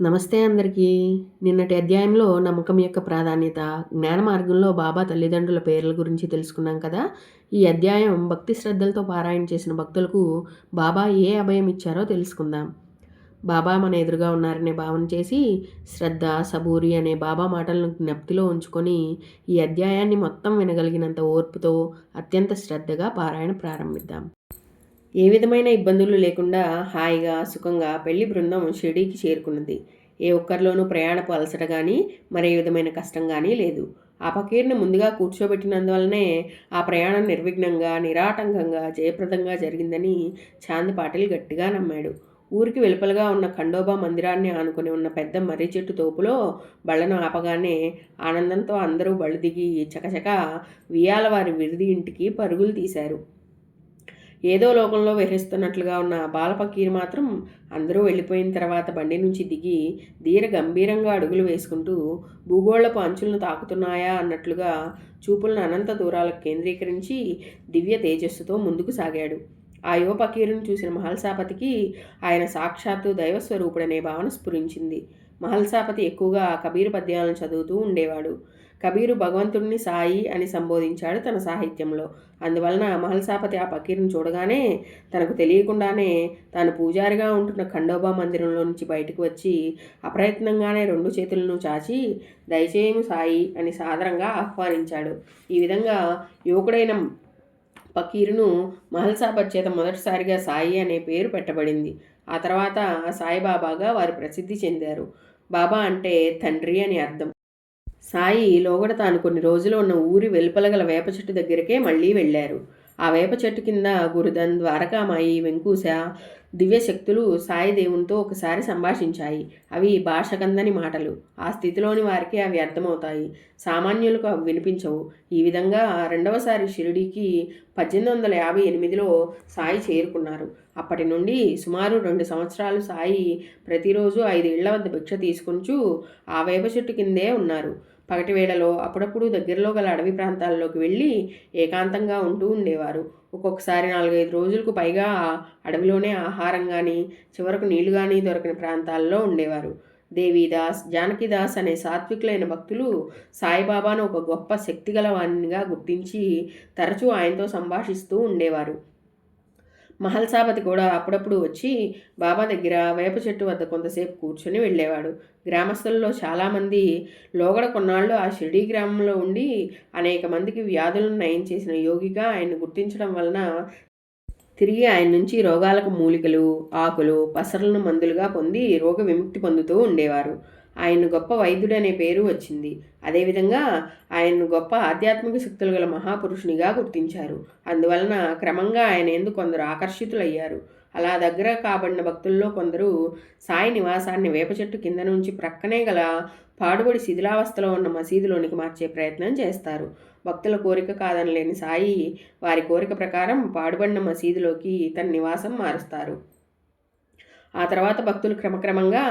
నమస్తే అందరికీ. నిన్నటి అధ్యాయంలో నమ్మకం యొక్క ప్రాధాన్యత జ్ఞాన మార్గంలో బాబా తల్లిదండ్రుల పేర్ల గురించి తెలుసుకున్నాం కదా. ఈ అధ్యాయం భక్తి శ్రద్ధలతో పారాయణ చేసిన భక్తులకు బాబా ఏ అభయం ఇచ్చారో తెలుసుకుందాం. బాబా మన ఎదురుగా ఉన్నారనే భావన చేసి శ్రద్ధ సబూరి అనే బాబా మాటలను జ్ఞప్తిలో ఉంచుకొని ఈ అధ్యాయాన్ని మొత్తం వినగలిగినంత ఓర్పుతో అత్యంత శ్రద్ధగా పారాయణ ప్రారంభిద్దాం. ఏ విధమైన ఇబ్బందులు లేకుండా హాయిగా సుఖంగా పెళ్ళి బృందం షిరిడీకి చేరుకున్నది. ఏ ఒక్కరిలోనూ ప్రయాణపు అలసట కానీ మరే విధమైన కష్టం కానీ లేదు. ఆ పకీర్ని ముందుగా కూర్చోబెట్టినందువలనే ఆ ప్రయాణం నిర్విఘ్నంగా నిరాటంకంగా జయప్రదంగా జరిగిందని చాంద్ పాటిల్ గట్టిగా నమ్మాడు. ఊరికి వెలుపలగా ఉన్న ఖండోబా మందిరాన్ని ఆనుకొని ఉన్న పెద్ద మర్రి చెట్టు తోపులో బళ్ళను ఆపగానే ఆనందంతో అందరూ బళ్ళు దిగి చకచక వియాల వారి విరిది ఇంటికి పరుగులు తీశారు. ఏదో లోకంలో విహరిస్తున్నట్లుగా ఉన్న బాలపకీరు మాత్రం అందరూ వెళ్ళిపోయిన తర్వాత బండి నుంచి దిగి ధీర గంభీరంగా అడుగులు వేసుకుంటూ భూగోళపు అంచులను తాకుతున్నాయా? అన్నట్లుగా చూపులను అనంత దూరాలకు కేంద్రీకరించి దివ్య తేజస్సుతో ముందుకు సాగాడు. ఆ యువ పకీరును చూసిన మహల్సాపతికి ఆయన సాక్షాత్తు దైవస్వరూపుడనే భావన స్ఫురించింది. మహల్సాపతి ఎక్కువగా కబీరు పద్యాలను చదువుతూ ఉండేవాడు. కబీరు భగవంతుడిని సాయి అని సంబోధించాడు తన సాహిత్యంలో. అందువలన మహల్సాపతి ఆ పకీర్ని చూడగానే తనకు తెలియకుండానే తాను పూజారిగా ఉంటున్న ఖండోబా మందిరంలో నుంచి బయటకు వచ్చి అప్రయత్నంగానే రెండు చేతులను చాచి దయచేయము సాయి అని సాదరంగా ఆహ్వానించాడు. ఈ విధంగా యువకుడైన పకీరును మహల్సాపతి చేత మొదటిసారిగా సాయి అనే పేరు పెట్టబడింది. ఆ తర్వాత సాయిబాబాగా వారు ప్రసిద్ధి చెందారు. బాబా అంటే తండ్రి అని అర్థం. సాయి లోగడ తాను కొన్ని రోజులు ఉన్న ఊరి వెలుపలగల వేప చెట్టు దగ్గరికే మళ్ళీ వెళ్ళారు. ఆ వేప చెట్టు కింద గురుదన్ ద్వారకామాయి వెంకూశ దివ్యశక్తులు సాయి దేవునితో ఒకసారి సంభాషించాయి. అవి భాషకందని మాటలు. ఆ స్థితిలోని వారికి అవి అర్థమవుతాయి. సామాన్యులకు అవి వినిపించవు. ఈ విధంగా రెండవసారి షిరిడీకి పద్దెనిమిది వందల యాభై ఎనిమిదిలో సాయి చేరుకున్నారు. అప్పటి నుండి సుమారు రెండు సంవత్సరాలు సాయి ప్రతిరోజు ఐదు ఇళ్ళ వద్ద భిక్ష తీసుకుంటూ ఆ వేప చెట్టు కిందే ఉన్నారు. పగటి వేళలో అప్పుడప్పుడు దగ్గరలో గల అడవి ప్రాంతాల్లోకి వెళ్ళి ఏకాంతంగా ఉంటూ ఉండేవారు. ఒక్కొక్కసారి నాలుగైదు రోజులకు పైగా అడవిలోనే ఆహారం కానీ చివరకు నీళ్ళు కానీ దొరకని ప్రాంతాల్లో ఉండేవారు. దేవీదాస్ జానకిదాస్ అనే సాత్వికులైన భక్తులు సాయిబాబాను ఒక గొప్ప శక్తిగల వాణిగా గుర్తించి తరచూ ఆయనతో సంభాషిస్తూ ఉండేవారు. మహల్సాపతి కూడా అప్పుడప్పుడు వచ్చి బాబా దగ్గర వేప చెట్టు వద్ద కొంతసేపు కూర్చొని వెళ్ళేవాడు. గ్రామస్తుల్లో చాలామంది లోగడ కొన్నాళ్ళు ఆ షిరిడీ గ్రామంలో ఉండి అనేక మందికి వ్యాధులను నయం చేసిన యోగిగా ఆయన్ని గుర్తించడం వలన తిరిగి ఆయన నుంచి రోగాలకు మూలికలు ఆకులు పసరలను మందులుగా పొంది రోగ విముక్తి పొందుతూ ఉండేవారు. ఆయన్ను గొప్ప వైద్యుడనే పేరు వచ్చింది. అదేవిధంగా ఆయన్ను గొప్ప ఆధ్యాత్మిక శక్తులు గల మహాపురుషునిగా గుర్తించారు. అందువలన క్రమంగా ఆయన ఎందుకు కొందరు ఆకర్షితులయ్యారు. అలా దగ్గర కాబడిన భక్తుల్లో కొందరు సాయి నివాసాన్ని వేప చెట్టు కింద నుంచి ప్రక్కనే గల పాడుబడి శిథిలావస్థలో ఉన్న మసీదులోనికి మార్చే ప్రయత్నం చేస్తారు. భక్తుల కోరిక కాదనలేని సాయి వారి కోరిక ప్రకారం పాడుబడిన మసీదులోకి తన నివాసం మారుస్తారు. ఆ తర్వాత భక్తులు క్రమక్రమంగా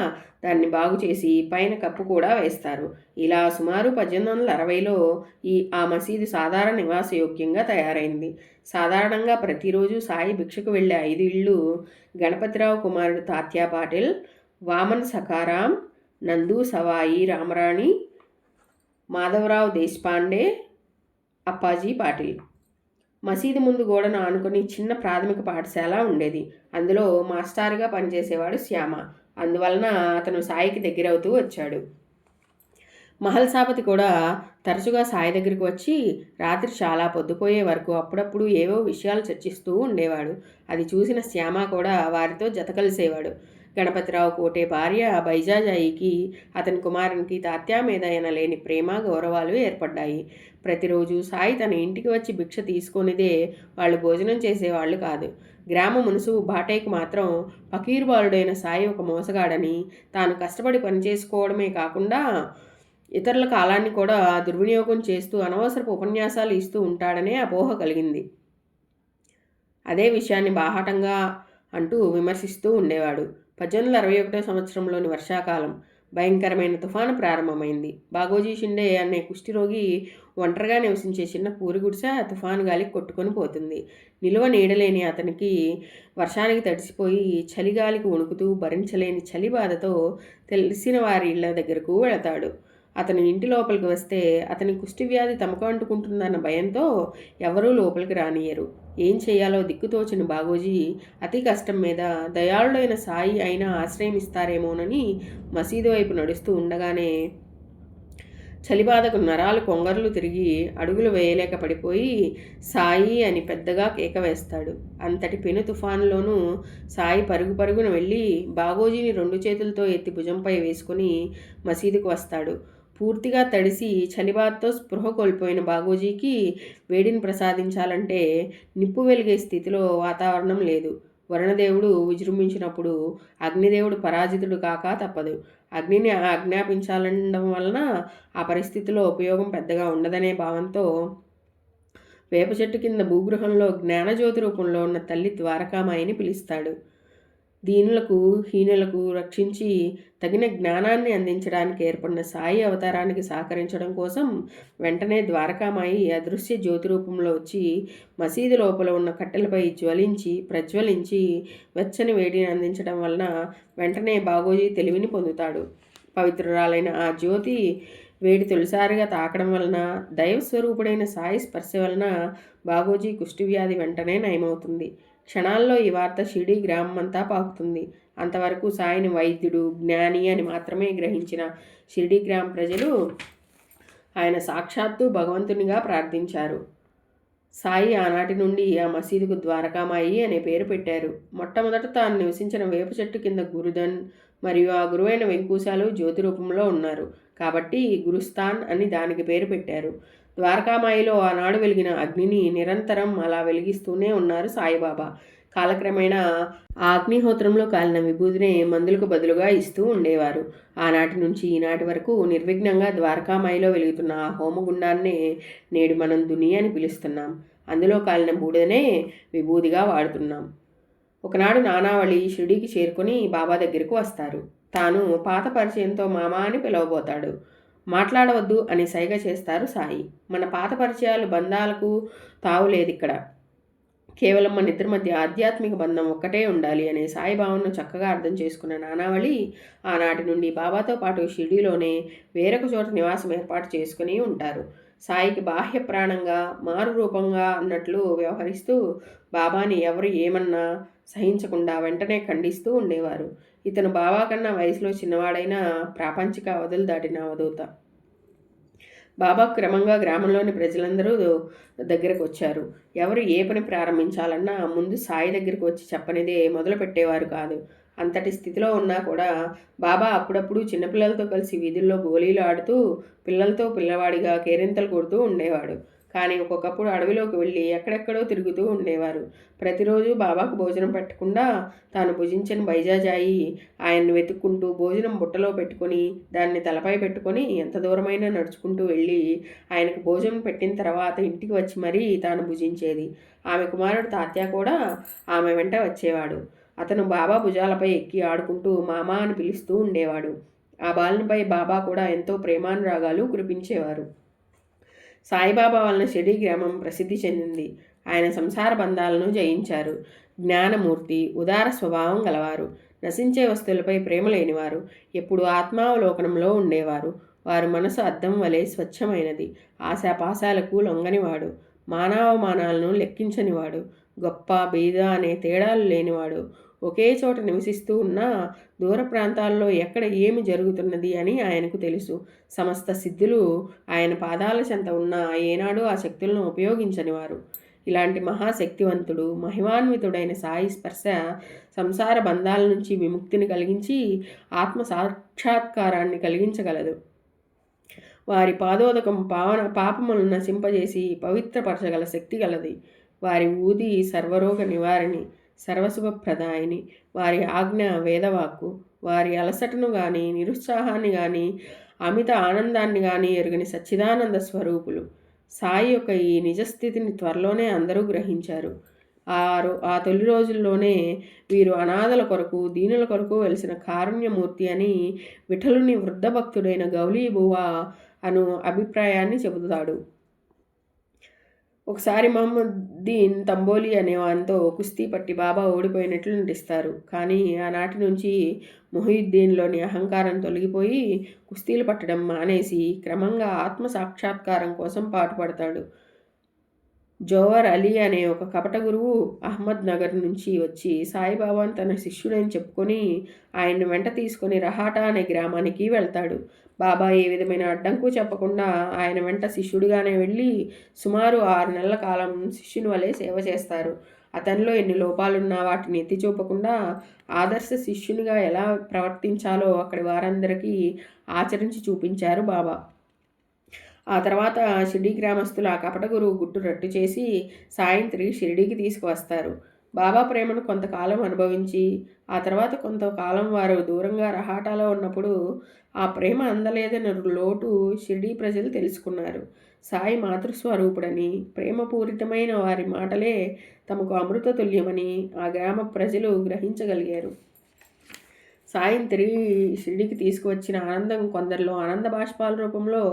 దాన్ని బాగు చేసి పైన కప్పు కూడా వేస్తారు. ఇలా సుమారు పద్దెనిమిది వందల అరవైలో ఈ ఆ మసీదు సాధారణ నివాసయోగ్యంగా తయారైంది. సాధారణంగా ప్రతిరోజు సాయి భిక్షకు వెళ్ళే ఐదు ఇళ్ళు గణపతిరావు కుమారుడు తాత్యా పాటిల్ వామన్ సకారాం నందు సవాయి రామరాణి మాధవరావు దేశపాండే అప్పాజీ పాటిల్. మసీదు ముందు గోడను ఆనుకొని చిన్న ప్రాథమిక పాఠశాల ఉండేది. అందులో మాస్టారుగా పనిచేసేవాడు శ్యామ. అందువలన అతను సాయికి దగ్గరవుతూ వచ్చాడు. మహల్ సాపతి కూడా తరచుగా సాయి దగ్గరికి వచ్చి రాత్రి చాలా పొద్దుపోయే వరకు అప్పుడప్పుడు ఏవో విషయాలు చర్చిస్తూ ఉండేవాడు. అది చూసిన శ్యామ కూడా వారితో జత కలిసేవాడు. గణపతిరావు కోటే భార్య బైజాజాయికి అతని కుమారునికి తాత్యా మీద లేని ప్రేమ గౌరవాలు ఏర్పడ్డాయి. ప్రతిరోజు సాయి తన ఇంటికి వచ్చి భిక్ష తీసుకొనిదే వాళ్ళు భోజనం చేసేవాళ్ళు కాదు. గ్రామ మునుసువు బాటేకి మాత్రం ఫకీర్ బాలుడైన సాయి ఒక మోసగాడని తాను కష్టపడి పనిచేసుకోవడమే కాకుండా ఇతరుల కాలాన్ని కూడా దుర్వినియోగం చేస్తూ అనవసరపు ఉపన్యాసాలు ఇస్తూ ఉంటాడనే అపోహ కలిగింది. అదే విషయాన్ని బాహాటంగా అంటూ విమర్శిస్తూ ఉండేవాడు. పద్దెనిమిది వందల అరవై ఒకటో సంవత్సరంలోని వర్షాకాలం. భయంకరమైన తుఫాను ప్రారంభమైంది. బాగోజీ షిండే అనే కుష్ఠిరోగి ఒంటరిగా నివసించే చిన్న పూరి గుడిస తుఫాను గాలికి కొట్టుకొని పోతుంది. నిలువ నీడలేని అతనికి వర్షానికి తడిసిపోయి చలిగాలికి వణుకుతూ భరించలేని చలి బాధతో తెలిసిన వారి ఇళ్ళ దగ్గరకు వెళతాడు. అతను ఇంటి లోపలికి వస్తే అతని కుష్టి వ్యాధి తమకు అంటుకుంటుందన్న భయంతో ఎవరూ లోపలికి రానియరు ఏం చేయాలో దిక్కుతోచిన బాగోజీ అతి కష్టం మీద దయాళుడైన సాయి అయినా ఆశ్రయమిస్తారేమోనని మసీదు వైపు నడుస్తూ ఉండగానే చలిబాధకు నరాలు కొంగర్లు తిరిగి అడుగులు వేయలేక పడిపోయి సాయి అని పెద్దగా కేక వేస్తాడు. అంతటి పెను తుఫానులోనూ సాయి పరుగు పరుగున వెళ్ళి బాగోజీని రెండు చేతులతో ఎత్తి భుజంపై వేసుకుని మసీదుకు వస్తాడు. పూర్తిగా తడిసి చలిబాతో స్పృహ కోల్పోయిన బాగోజీకి వేడిని ప్రసాదించాలంటే నిప్పు వెలిగే స్థితిలో వాతావరణం లేదు. వరుణదేవుడు విజృంభించినప్పుడు అగ్నిదేవుడు పరాజితుడు కాక తప్పదు. అగ్నిని ఆజ్ఞాపించాలనడం వలన ఆ పరిస్థితిలో ఉపయోగం పెద్దగా ఉండదనే భావంతో వేప చెట్టు కింద భూగృహంలో జ్ఞానజ్యోతి రూపంలో ఉన్న తల్లి ద్వారకామాయిని పిలుస్తాడు. దీనులకు హీనులకు రక్షించి తగిన జ్ఞానాన్ని అందించడానికి ఏర్పడిన సాయి అవతారానికి సహకరించడం కోసం వెంటనే ద్వారకామాయి అదృశ్య జ్యోతి రూపంలో వచ్చి మసీదు లోపల ఉన్న కట్టెలపై జ్వలించి ప్రజ్వలించి వెచ్చని వేడిని అందించడం వలన వెంటనే బాగోజీ తెలివిని పొందుతాడు. పవిత్రురాలైన ఆ జ్యోతి వేడి తొలిసారిగా తాకడం వలన దైవస్వరూపుడైన సాయి స్పర్శ వలన బాగోజీ కుష్టివ్యాధి వెంటనే నయమవుతుంది. క్షణాల్లో ఈ వార్త షిడి గ్రామం అంతా పాకుతుంది. అంతవరకు సాయిని వైద్యుడు జ్ఞాని అని మాత్రమే గ్రహించిన షిరిడి గ్రామ ప్రజలు ఆయన సాక్షాత్తు భగవంతునిగా ప్రార్థించారు. సాయి ఆనాటి నుండి ఆ మసీదుకు ద్వారకామాయి అనే పేరు పెట్టారు. మొట్టమొదట తాను నివసించిన వేప చెట్టు కింద గురుదన్ మరియు ఆ గురువైన వెంకూశాలు జ్యోతి రూపంలో ఉన్నారు. కాబట్టి గురుస్థాన్ అని దానికి పేరు పెట్టారు. ద్వారకామాయిలో ఆనాడు వెలిగిన అగ్నిని నిరంతరం అలా వెలిగిస్తూనే ఉన్నారు సాయిబాబా. కాలక్రమేణా ఆ అగ్నిహోత్రంలో కాలిన విభూతిని మందులకు బదులుగా ఇస్తూ ఉండేవారు. ఆనాటి నుంచి ఈనాటి వరకు నిర్విఘ్నంగా ద్వారకామాయిలో వెలుగుతున్న ఆ హోమగుండాన్నే నేడు మనం దుని అని పిలుస్తున్నాం. అందులో కాలిన బూడిదనే విభూతిగా వాడుతున్నాం. ఒకనాడు నానావళి షిరిడీకి చేరుకొని బాబా దగ్గరకు వస్తారు. తాను పాత పరిచయంతో మామా అని పిలవబోతాడు. మాట్లాడవద్దు అని సైగ చేస్తారు సాయి. మన పాత పరిచయాలు బంధాలకు తావులేదు ఇక్కడ కేవలం మన ఇద్దరి మధ్య ఆధ్యాత్మిక బంధం ఒక్కటే ఉండాలి అనే సాయి భావనను చక్కగా అర్థం చేసుకున్న నానావళి ఆనాటి నుండి బాబాతో పాటు షిరిడీలోనే వేరొక చోట నివాసం ఏర్పాటు చేసుకుని ఉంటారు. సాయికి బాహ్య ప్రాణంగా మారు రూపంగా అన్నట్లు వ్యవహరిస్తూ బాబాని ఎవరు ఏమన్నా సహించకుండా వెంటనే ఖండిస్తూ ఉండేవారు. ఇతను బాబా కన్నా వయసులో చిన్నవాడైన ప్రాపంచిక అవధులు దాటిన అవధూత. బాబా క్రమంగా గ్రామంలోని ప్రజలందరూ దగ్గరకు వచ్చారు ఎవరు ఏ పని ప్రారంభించాలన్నా ముందు సాయి దగ్గరికి వచ్చి చెప్పనిదే మొదలు పెట్టేవారు కాదు. అంతటి స్థితిలో ఉన్నా కూడా బాబా అప్పుడప్పుడు చిన్నపిల్లలతో కలిసి వీధుల్లో గోళీలు ఆడుతూ పిల్లలతో పిల్లవాడిగా కేరింతలు కొడుతూ ఉండేవాడు. కానీ ఒక్కొక్కప్పుడు అడవిలోకి వెళ్ళి ఎక్కడెక్కడో తిరుగుతూ ఉండేవారు. ప్రతిరోజు బాబాకు భోజనం పెట్టకుండా తాను భుజించిన బైజాజాయి. ఆయన్ని వెతుక్కుంటూ భోజనం బుట్టలో పెట్టుకొని దాన్ని తలపై పెట్టుకొని ఎంత దూరమైనా నడుచుకుంటూ వెళ్ళి ఆయనకు భోజనం పెట్టిన తర్వాత ఇంటికి వచ్చి మరీ తాను భుజించేది. ఆమె కుమారుడు తాత్య కూడా ఆమె వెంట వచ్చేవాడు. అతను బాబా భుజాలపై ఎక్కి ఆడుకుంటూ మామా అని పిలుస్తూ ఉండేవాడు. ఆ బాలునిపై బాబా కూడా ఎంతో ప్రేమానురాగాలు కురిపించేవారు. సాయిబాబా వలన షిరిడి గ్రామం ప్రసిద్ధి చెందింది. ఆయన సంసార బంధాలను జయించారు. జ్ఞానమూర్తి ఉదార స్వభావం గలవారు. నశించే వస్తువులపై ప్రేమ లేనివారు. ఎప్పుడు ఆత్మావలోకనంలో ఉండేవారు. వారు మనసు అద్దం వలె స్వచ్ఛమైనది. ఆశాపాశాలకు లొంగనివాడు. మానవమానాలను లెక్కించనివాడు. గొప్ప బీద అనే తేడాలు లేనివాడు. ఒకే చోట నివసిస్తూ ఉన్న దూర ప్రాంతాల్లో ఎక్కడ ఏమి జరుగుతున్నది అని ఆయనకు తెలుసు. సమస్త సిద్ధులు ఆయన పాదాల చెంత ఉన్న ఏనాడు ఆ శక్తులను ఉపయోగించని వారు. ఇలాంటి మహాశక్తివంతుడు మహిమాన్వితుడైన సాయి స్పర్శ సంసార బంధాల నుంచి విముక్తిని కలిగించి ఆత్మ సాక్షాత్కారాన్ని కలిగించగలదు. వారి పాదోదకం పావన పాపములను నశింపజేసి పవిత్రపరచగల శక్తి గలది. వారి ఊది సర్వరోగ నివారణి. సర్వశుభప్రదాయిని. వారి ఆజ్ఞ వేదవాక్కు వారి అలసటను కానీ నిరుత్సాహాన్ని కానీ అమిత ఆనందాన్ని కానీ ఎరుగని సచ్చిదానంద స్వరూపులు. సాయి యొక్క ఈ నిజస్థితిని త్వరలోనే అందరూ గ్రహించారు. ఆ రో ఆ తొలి రోజుల్లోనే వీరు అనాథల కొరకు దీనుల కొరకు వెలిసిన కారుణ్యమూర్తి అని విఠలుని వృద్ధ భక్తుడైన గౌలీబువ అను అభిప్రాయాన్ని చెబుతాడు. ఒకసారి మహమ్మద్దీన్ తంబోలి అనే వానితో కుస్తీ పట్టి బాబా ఓడిపోయినట్లు నటిస్తారు. కానీ ఆనాటి నుంచి మొహీద్దీన్లోని అహంకారం తొలగిపోయి కుస్తీలు పట్టడం మానేసి క్రమంగా ఆత్మ సాక్షాత్కారం కోసం పాటుపడతాడు. జోవర్ అలీ అనే ఒక కపట గురువు అహ్మద్ నగర్ నుంచి వచ్చి సాయిబాబాను తన శిష్యుడని చెప్పుకొని ఆయన్ని వెంట తీసుకొని రహాటా అనే గ్రామానికి వెళ్తాడు. బాబా ఏ విధమైన అడ్డంకు చెప్పకుండా ఆయన వెంట శిష్యుడిగానే వెళ్ళి సుమారు ఆరు నెలల కాలం శిష్యుని వలె సేవ చేస్తారు. అతనిలో ఎన్ని లోపాలున్నా వాటిని ఎత్తి చూపకుండా ఆదర్శ శిష్యునిగా ఎలా ప్రవర్తించాలో అక్కడి వారందరికీ ఆచరించి చూపించారు బాబా. ఆ తర్వాత షిరిడి గ్రామస్తులు ఆ కపట గురువు గుట్టు రట్టు చేసి సాయంత్రి షిరిడీకి తీసుకువస్తారు. బాబా ప్రేమను కొంతకాలం అనుభవించి ఆ తర్వాత కొంతకాలం వారు దూరంగా రహాటాలో ఉన్నప్పుడు ఆ ప్రేమ అందలేదన్న లోటు షిరిడీ ప్రజలు తెలుసుకున్నారు. సాయి మాతృస్వరూపుడని ప్రేమపూరితమైన వారి మాటలే తమకు అమృత తుల్యమని ఆ గ్రామ ప్రజలు గ్రహించగలిగారు. సాయంత్రి షిరిడికి తీసుకువచ్చిన ఆనందం కొందరిలో ఆనంద బాష్పాల రూపంలో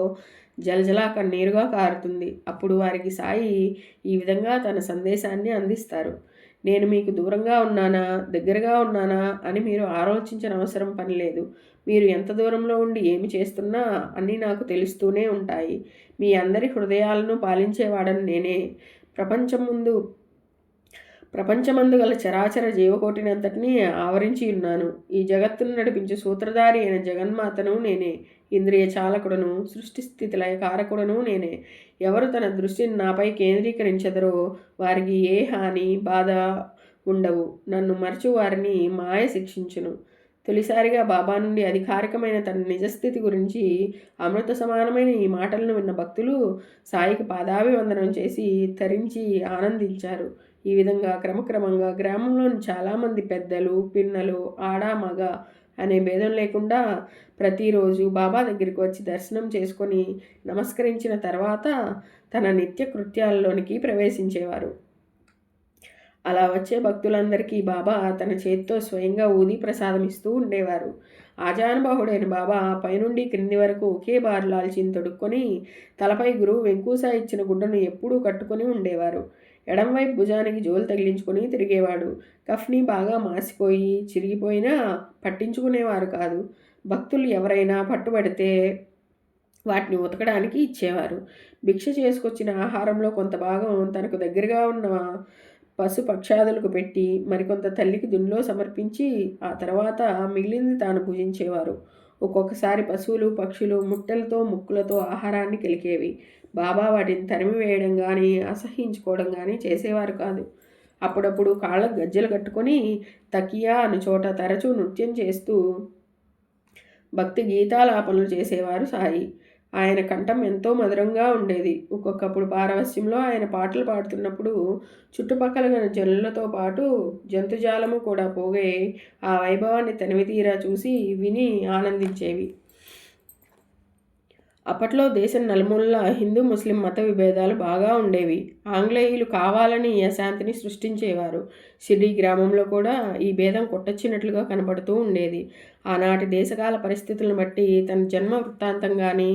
జలజలా కన్నీరుగా కారుతుంది. అప్పుడు వారికి సాయి ఈ విధంగా తన సందేశాన్ని అందిస్తారు. నేను మీకు దూరంగా ఉన్నానా? దగ్గరగా ఉన్నానా? అని మీరు ఆలోచించిన అవసరం పనిలేదు మీరు ఎంత దూరంలో ఉండి ఏమి చేస్తున్నా అన్నీ నాకు తెలుస్తూనే ఉంటాయి. మీ అందరి హృదయాలను పాలించేవాడని నేనే. ప్రపంచం ముందు ప్రపంచమందు గల చరాచర జీవకోటినంతటినీ ఆవరించి ఉన్నాను. ఈ జగత్తును నడిపించే సూత్రధారి అయిన జగన్మాతను నేనే. ఇంద్రియ చాలకుడను సృష్టి స్థితి లయకారకుడను నేనే. ఎవరు తన దృష్టిని నాపై కేంద్రీకరించదరో వారికి ఏ హాని బాధ ఉండవు. నన్ను మరచు వారిని మాయ శిక్షించును. తొలిసారిగా బాబా నుండి అధికారికమైన తన నిజస్థితి గురించి అమృత సమానమైన ఈ మాటలను విన్న భక్తులు సాయికి పాదాభివందనం చేసి తరించి ఆనందించారు. ఈ విధంగా క్రమక్రమంగా గ్రామంలోని చాలామంది పెద్దలు పిన్నలు ఆడ మగ అనే భేదం లేకుండా ప్రతిరోజు బాబా దగ్గరికి వచ్చి దర్శనం చేసుకొని నమస్కరించిన తర్వాత తన నిత్య కృత్యాలలోనికి ప్రవేశించేవారు. అలా వచ్చే భక్తులందరికీ బాబా తన చేతితో స్వయంగా ఊది ప్రసాదం ఇస్తూ ఉండేవారు. ఆజానుబాహుడైన బాబా పైనుండి క్రింది వరకు ఒకే బారు లాల్చిని తొడుక్కొని తలపై గురువు వెంకూసా ఇచ్చిన గుడ్డను ఎప్పుడూ కట్టుకొని ఉండేవారు. ఎడంవైపు భుజానికి జోలు తగిలించుకొని తిరిగేవాడు. కఫ్ని బాగా మాసిపోయి చిరిగిపోయినా పట్టించుకునేవారు కాదు. భక్తులు ఎవరైనా పట్టుబడితే వాటిని ఉతకడానికి ఇచ్చేవారు. భిక్ష చేసుకొచ్చిన ఆహారంలో కొంత భాగం తనకు దగ్గరగా ఉన్న పశు పక్షాదులకు పెట్టి మరికొంత తల్లికి దున్లో సమర్పించి ఆ తర్వాత మిగిలింది తాను భుజించేవారు. ఒక్కొక్కసారి పశువులు పక్షులు ముట్టెలతో ముక్కులతో ఆహారాన్ని కెలికేవి. బాబా వాటిని తరిమి వేయడం కానీ అసహించుకోవడం కానీ చేసేవారు కాదు. అప్పుడప్పుడు కాళ్ళకు గజ్జలు కట్టుకొని తకియా అను చోట తరచూ నృత్యం చేస్తూ భక్తి గీతాలాపనలు చేసేవారు సాయి. ఆయన కంఠం ఎంతో మధురంగా ఉండేది. ఒక్కొక్కప్పుడు పారవస్యంలో ఆయన పాటలు పాడుతున్నప్పుడు చుట్టుపక్కల జనులతో పాటు జంతుజాలము కూడా పోగే ఆ వైభవాన్ని తనివి తీరా చూసి విని ఆనందించేవి. అప్పట్లో దేశం నలుమూలలా హిందూ ముస్లిం మత విభేదాలు బాగా ఉండేవి. ఆంగ్లేయులు కావాలని ఈ అశాంతిని సృష్టించేవారు. షిర్డీ గ్రామంలో కూడా ఈ భేదం కొట్టొచ్చినట్లుగా కనబడుతూ ఉండేది. ఆనాటి దేశకాల పరిస్థితులను బట్టి తన జన్మ వృత్తాంతం కానీ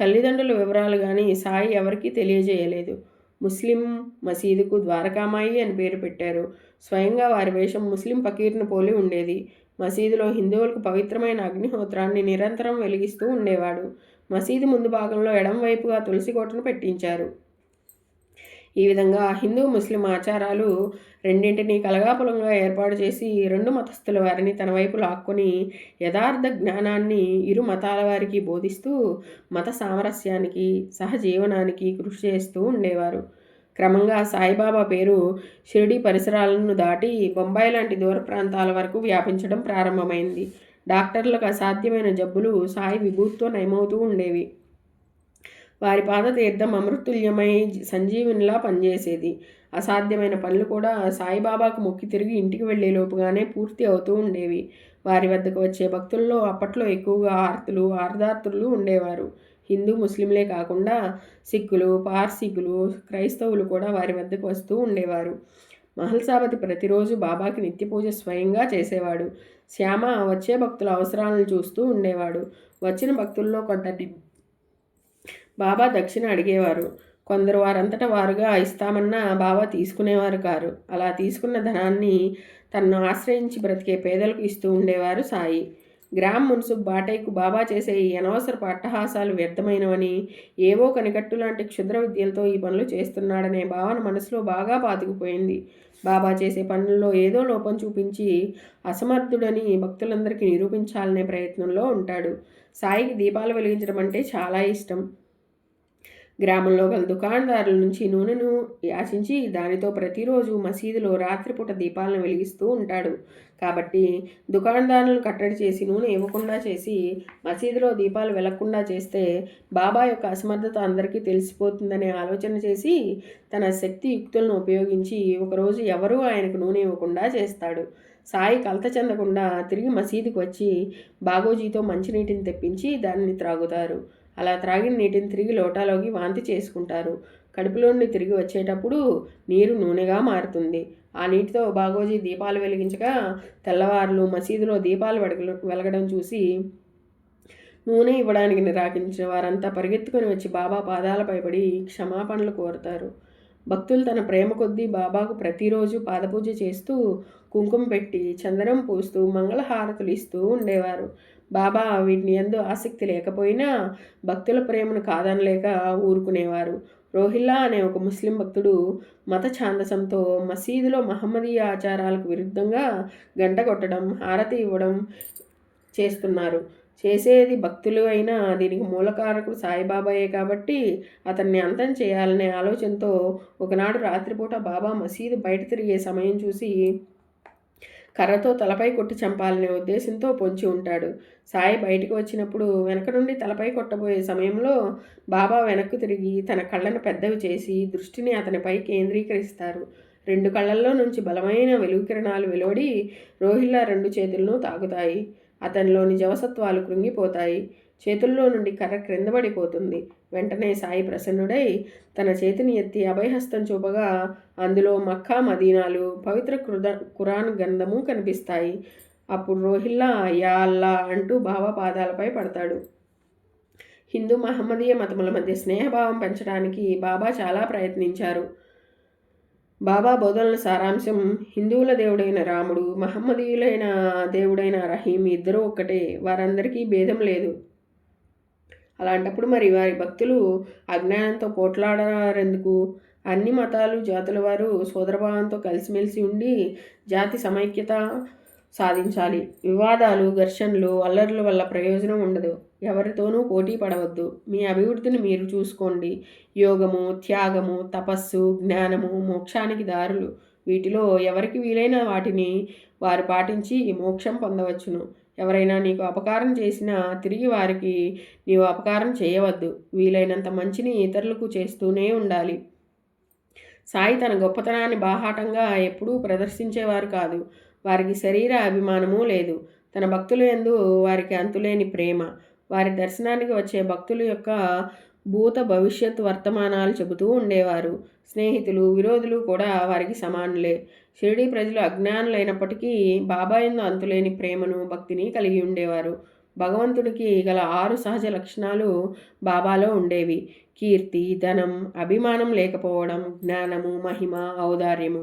తల్లిదండ్రుల వివరాలు కానీ సాయి ఎవరికీ తెలియజేయలేదు. ముస్లిం మసీదుకు ద్వారకామాయి అని పేరు పెట్టారు. స్వయంగా వారి వేషం ముస్లిం పకీర్ను పోలి ఉండేది. మసీదులో హిందువులకు పవిత్రమైన అగ్నిహోత్రాన్ని నిరంతరం వెలిగిస్తూ ఉండేవాడు. మసీదు ముందు భాగంలో ఎడమవైపుగా తులసి కోటను పెట్టించారు. ఈ విధంగా హిందూ ముస్లిం ఆచారాలు రెండింటినీ కలగాపులంగా ఏర్పాటు చేసి రెండు మతస్థుల వారిని తన వైపు లాక్కొని యథార్థ జ్ఞానాన్ని ఇరు మతాల వారికి బోధిస్తూ మత సామరస్యానికి సహజీవనానికి కృషి చేస్తూ ఉండేవారు. క్రమంగా సాయిబాబా పేరు షిరిడి పరిసరాలను దాటి బొంబాయి లాంటి దూర ప్రాంతాల వరకు వ్యాపించడం ప్రారంభమైంది. డాక్టర్లకు అసాధ్యమైన జబ్బులు సాయి విభూతితో నయమవుతూ ఉండేవి. వారి పాద తీర్థం అమృతుల్యమై సంజీవినిలా పనిచేసేది. అసాధ్యమైన పనులు కూడా సాయిబాబాకు మొక్కి తిరిగి ఇంటికి వెళ్ళే లోపుగానే పూర్తి అవుతూ ఉండేవి. వారి వద్దకు వచ్చే భక్తుల్లో అప్పట్లో ఎక్కువగా ఆర్తులు ఆర్దార్తులు ఉండేవారు. హిందూ ముస్లింలే కాకుండా సిక్కులు పార్సీకులు క్రైస్తవులు కూడా వారి వద్దకు వస్తూ ఉండేవారు. మహల్సాపతి ప్రతిరోజు బాబాకి నిత్య పూజ స్వయంగా చేసేవాడు. శ్యామ వచ్చే భక్తుల అవసరాలను చూస్తూ ఉండేవాడు. వచ్చిన భక్తుల్లో కొందరిని బాబా దక్షిణ అడిగేవారు. కొందరు వారంతటా వారుగా ఇస్తామన్నా బాబా తీసుకునేవారు కారు. అలా తీసుకున్న ధనాన్ని తనను ఆశ్రయించి బ్రతికే పేదలకు ఇస్తూ ఉండేవారు సాయి. గ్రామ్ మున్సుబ్ బాటైకు బాబా చేసే ఈ అనవసరపు అట్టహాసాలు వ్యర్థమైనవని ఏవో కనికట్టు లాంటి క్షుద్ర విద్యలతో ఈ పనులు చేస్తున్నాడనే భావన మనసులో బాగా పాతుకుపోయింది. బాబా చేసే పనుల్లో ఏదో లోపం చూపించి అసమర్థుడని భక్తులందరికీ నిరూపించాలనే ప్రయత్నంలో ఉంటాడు. సాయికి దీపాలు వెలిగించడం అంటే చాలా ఇష్టం. గ్రామంలో గల దుకాణదారుల నుంచి నూనెను యాచించి దానితో ప్రతిరోజు మసీదులో రాత్రిపూట దీపాలను వెలిగిస్తూ ఉంటాడు. కాబట్టి దుకాణదారులను కట్టడి చేసి నూనె ఇవ్వకుండా చేసి మసీదులో దీపాలు వెలగకుండా చేస్తే బాబా యొక్క అసమర్థత అందరికీ తెలిసిపోతుందనే ఆలోచన చేసి తన శక్తి యుక్తులను ఉపయోగించి ఒకరోజు ఎవరూ ఆయనకు నూనె ఇవ్వకుండా చేస్తాడు. సాయి కలత చెందకుండా తిరిగి మసీదుకి వచ్చి బాగోజీతో మంచినీటిని తెప్పించి దానిని త్రాగుతారు. అలా త్రాగిన నీటిని తిరిగి లోటాలోకి వాంతి చేసుకుంటారు. కడుపులో నుండి తిరిగి వచ్చేటప్పుడు నీరు నూనెగా మారుతుంది. ఆ నీటితో బాగోజీ దీపాలు వెలిగించగా తెల్లవారులు మసీదులో దీపాలు వెడగ వెలగడం చూసి నూనె ఇవ్వడానికి నిరాకరించిన వారంతా పరిగెత్తుకొని వచ్చి బాబా పాదాలపై పడి క్షమాపణలు కోరుతారు. భక్తులు తన ప్రేమ కొద్దీ బాబాకు ప్రతిరోజు పాదపూజ చేస్తూ కుంకుమ పెట్టి చందనం పూస్తూ మంగళహారతులు ఇస్తూ ఉండేవారు. బాబా వీటిని ఎందు ఆసక్తి లేకపోయినా భక్తుల ప్రేమను కాదనలేక ఊరుకునేవారు. రోహిల్లా అనే ఒక ముస్లిం భక్తుడు మత ఛాందసంతో మసీదులో మహమ్మదీయ ఆచారాలకు విరుద్ధంగా గంట కొట్టడం హారతి ఇవ్వడం చేస్తున్నారు. చేసేది భక్తులు అయినా దీనికి మూలకారకుడు సాయిబాబాయే కాబట్టి అతన్ని అంతం చేయాలనే ఆలోచనతో ఒకనాడు రాత్రిపూట బాబా మసీదు బయట తిరిగే సమయం చూసి కర్రతో తలపై కొట్టి చంపాలనే ఉద్దేశంతో పొంచి ఉంటాడు. సాయి బయటకు వచ్చినప్పుడు వెనక నుండి తలపై కొట్టబోయే సమయంలో బాబా వెనక్కు తిరిగి తన కళ్ళను పెద్దవి చేసి దృష్టిని అతనిపై కేంద్రీకరిస్తారు. రెండు కళ్ళల్లో నుంచి బలమైన వెలుగుకిరణాలు వెలువడి రోహిల్లా రెండు చేతులను తాగుతాయి అతనిలోని జవసత్వాలు కృంగిపోతాయి. చేతుల్లో నుండి కర్ర క్రిందపడిపోతుంది వెంటనే సాయి ప్రసన్నుడై తన చేతిని ఎత్తి అభయహస్తం చూపగా అందులో మక్కా మదీనాలు పవిత్ర కృద కురాన్ గంధము కనిపిస్తాయి. అప్పుడు రోహిల్లా యా అల్లా అంటూ భావపాదాలపై పడతాడు. హిందూ మహమ్మదీయ మతముల మధ్య స్నేహభావం పెంచడానికి బాబా చాలా ప్రయత్నించారు. బాబా బోధనల సారాంశం హిందువుల దేవుడైన రాముడు మహమ్మదీయులైన దేవుడైన రహీం ఇద్దరూ ఒక్కటే. వారందరికీ భేదం లేదు. అలాంటప్పుడు మరి వారి భక్తులు అజ్ఞానంతో పోట్లాడారెందుకు అన్ని మతాలు జాతుల వారు సోదరభావంతో కలిసిమెలిసి ఉండి జాతి సమైక్యత సాధించాలి. వివాదాలు ఘర్షణలు అల్లర్ల వల్ల ప్రయోజనం ఉండదు. ఎవరితోనూ పోటీ పడవద్దు. మీ అభివృద్ధిని మీరు చూసుకోండి. యోగము త్యాగము తపస్సు జ్ఞానము మోక్షానికి దారులు. వీటిలో ఎవరికి వీలైన వాటిని వారు పాటించి మోక్షం పొందవచ్చును. ఎవరైనా నీకు అపకారం చేసినా తిరిగి వారికి నీవు అపకారం చేయవద్దు. వీలైనంత మంచిని ఇతరులకు చేస్తూనే ఉండాలి. సాయి తన గొప్పతనాన్ని బాహాటంగా ఎప్పుడూ ప్రదర్శించేవారు కాదు. వారికి శరీర అభిమానము లేదు. తన భక్తులు ఎందు వారికి అంతులేని ప్రేమ. వారి దర్శనానికి వచ్చే భక్తుల యొక్క భూత భవిష్యత్ వర్తమానాలు చెబుతూ ఉండేవారు. స్నేహితులు విరోధులు కూడా వారికి సమానులే. షిరిడి ప్రజలు అజ్ఞానులైనప్పటికీ బాబాయందు అంతులేని ప్రేమను భక్తిని కలిగి ఉండేవారు. భగవంతుడికి గల ఆరు సహజ లక్షణాలు బాబాలో ఉండేవి. కీర్తి ధనం అభిమానం లేకపోవడం జ్ఞానము మహిమ ఔదార్యము.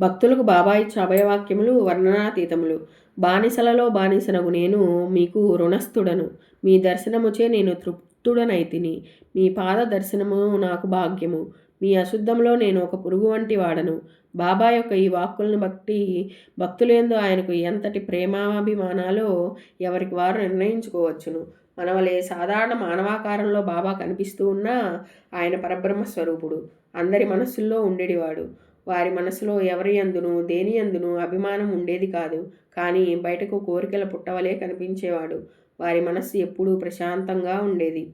భక్తులకు బాబా ఇచ్చే అభయవాక్యములు వర్ణనాతీతములు. బానిసలలో బానిసనగు నేను మీకు రుణస్థుడను. మీ దర్శనముచే నేను తృప్తుడనైతిని. మీ పాద దర్శనము నాకు భాగ్యము. మీ అశుద్ధంలో నేను ఒక పురుగు వంటి వాడను. బాబా యొక్క ఈ వాక్కులను బట్టి భక్తులేందు ఆయనకు ఎంతటి ప్రేమాభిమానాలో ఎవరికి వారు నిర్ణయించుకోవచ్చును. మనవలే సాధారణ మానవాకారంలో బాబా కనిపిస్తూ ఉన్నా ఆయన పరబ్రహ్మ స్వరూపుడు. అందరి మనస్సుల్లో ఉండేటివాడు వారి మనసులో ఎవరి అందును దేని అందును అభిమానం ఉండేది కాదు. కానీ బయటకు కోరికల పుట్టవలే కనిపించేవాడు. వారి మనస్సు ఎప్పుడూ ప్రశాంతంగా ఉండేది.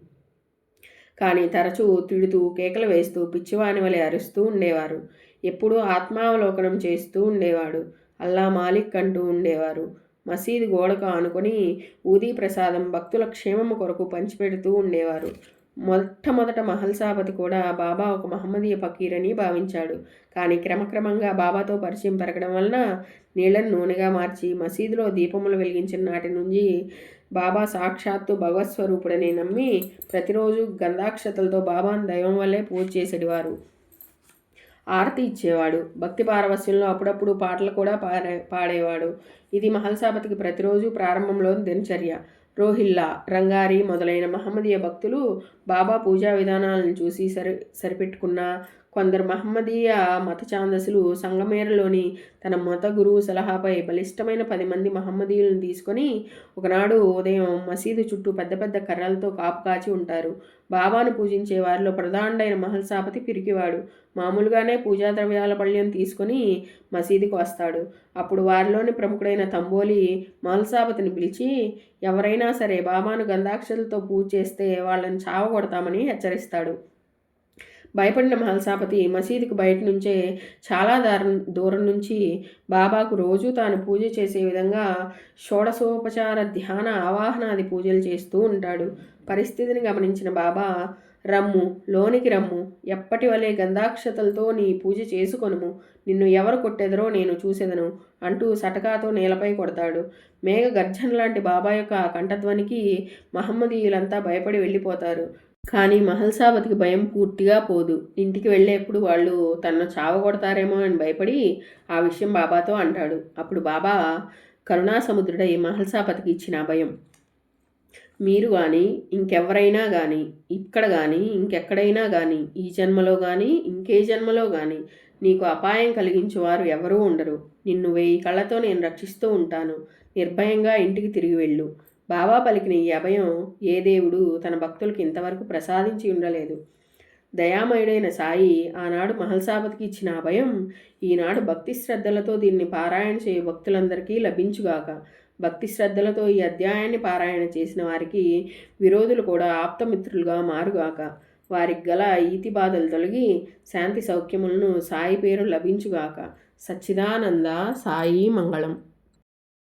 కానీ తరచూ తిడుతూ కేకలు వేస్తూ పిచ్చివాని వలె అరుస్తూ ఉండేవారు. ఎప్పుడూ ఆత్మావలోకనం చేస్తూ ఉండేవాడు. అల్లా మాలిక్ అంటూ ఉండేవారు. మసీదు గోడకు ఆనుకొని ఊదీ ప్రసాదం భక్తుల క్షేమము కొరకు పంచిపెడుతూ ఉండేవారు. మొట్టమొదట మహల్సాపతి కూడా బాబా ఒక మహమ్మదీయ ఫకీర్ అని భావించాడు. కానీ క్రమక్రమంగా బాబాతో పరిచయం పెరగడం వలన నీళ్ళను నూనెగా మార్చి మసీదులో దీపములు వెలిగించిన నాటి నుంచి బాబా సాక్షాత్తు భగవత్ స్వరూపుడని నమ్మి ప్రతిరోజు గంధాక్షతలతో బాబాను దైవం వల్లే పూజ చేసేవారు ఆరతి ఇచ్చేవాడు. భక్తి పారవస్యంలో అప్పుడప్పుడు పాటలు కూడా పాడే పాడేవాడు. ఇది మహల్సాపతికి ప్రతిరోజు ప్రారంభంలోని దినచర్య. రోహిల్లా రంగారి మొదలైన మహమ్మదీయ భక్తులు బాబా పూజా విధానాలను చూసి సరి సరిపెట్టుకున్న కొందరు మహమ్మదీయ మత ఛాందసులు సంగమేరలోని తన మత గురువు సలహాపై బలిష్టమైన పది మంది మహమ్మదీయులను తీసుకొని ఒకనాడు ఉదయం మసీదు చుట్టూ పెద్ద పెద్ద కర్రలతో కాపు కాచి ఉంటారు. బాబాను పూజించే వారిలో ప్రధానుడైన మహల్సాపతి పిరికివాడు. మామూలుగానే పూజా ద్రవ్యాల పళ్ళ్యం తీసుకొని మసీదుకు వస్తాడు. అప్పుడు వారిలోని ప్రముఖుడైన తంబోలి మహల్సాపతిని పిలిచి ఎవరైనా సరే బాబాను గంధాక్షలతో పూజ చేస్తే వాళ్ళని చావగొడతామని హెచ్చరిస్తాడు. భయపడిన మహల్సాపతి మసీదుకు బయట నుంచే చాలా దారం దూరం నుంచి బాబాకు రోజు తాను పూజ చేసే విధంగా షోడశోపచార ధ్యాన ఆవాహనాది పూజలు చేస్తూ ఉంటాడు. పరిస్థితిని గమనించిన బాబా రమ్ము లోనికి రమ్ము ఎప్పటి వలె గంధాక్షతలతో నీ పూజ చేసుకొనుము నిన్ను ఎవరు కొట్టెదరో నేను చూసేదను అంటూ సటకాతో నేలపై కొడతాడు. మేఘ గర్జన లాంటి బాబా యొక్క కంఠధ్వనికి మహమ్మదీయులంతా భయపడి వెళ్ళిపోతారు. కానీ మహల్సావతికి భయం పూర్తిగా పోదు. ఇంటికి వెళ్ళేప్పుడు వాళ్ళు తనను చావగొడతారేమో అని భయపడి ఆ విషయం బాబాతో అంటాడు. అప్పుడు బాబా కరుణాసముద్రుడై మహల్సాపతికి ఇచ్చిన భయం మీరు కానీ ఇంకెవరైనా కానీ ఇక్కడ కానీ ఇంకెక్కడైనా కానీ ఈ జన్మలో కానీ ఇంకే జన్మలో కానీ నీకు అపాయం కలిగించేవారు ఎవరూ ఉండరు. నిన్ను వెయ్యి కళ్ళతో నేను రక్షిస్తూ ఉంటాను. నిర్భయంగా ఇంటికి తిరిగి వెళ్ళు. బాబా పలికిన ఈ అభయం ఏ దేవుడు తన భక్తులకు ఇంతవరకు ప్రసాదించి ఉండలేదు. దయామయుడైన సాయి ఆనాడు మహల్సాపతికి ఇచ్చిన అభయం ఈనాడు భక్తి శ్రద్ధలతో దీన్ని పారాయణ చేయ భక్తులందరికీ లభించుగాక. భక్తి శ్రద్ధలతో ఈ అధ్యాయాన్ని పారాయణ చేసిన వారికి విరోధులు కూడా ఆప్తమిత్రులుగా మారుగాక. వారికి గల ఈతి బాధలు తొలగి శాంతి సౌఖ్యములను సాయి పేరు లభించుగాక. సచ్చిదానంద సాయి మంగళం.